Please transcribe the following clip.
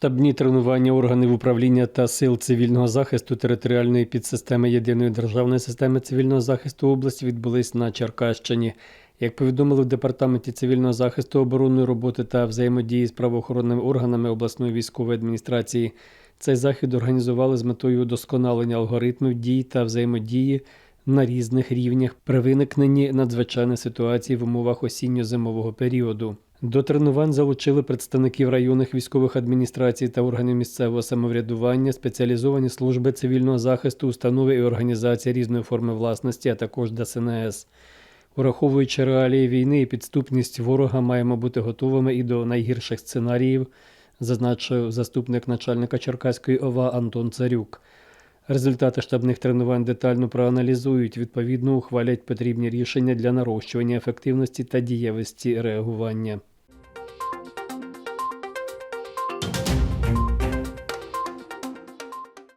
Штабні тренування органів управління та сил цивільного захисту територіальної підсистеми єдиної державної системи цивільного захисту області відбулись на Черкащині. Як повідомили в департаменті цивільного захисту оборонної роботи та взаємодії з правоохоронними органами обласної військової адміністрації, цей захід організували з метою удосконалення алгоритмів дій та взаємодії на різних рівнях при виникненні надзвичайної ситуації в умовах осінньо-зимового періоду. До тренувань залучили представників районних військових адміністрацій та органів місцевого самоврядування, спеціалізовані служби цивільного захисту, установи і організації різної форми власності, а також ДСНС. Враховуючи реалії війни і підступність ворога, маємо бути готовими і до найгірших сценаріїв, зазначив заступник начальника Черкаської ОВА Антон Царюк. Результати штабних тренувань детально проаналізують, відповідно ухвалять потрібні рішення для нарощування ефективності та дієвості реагування.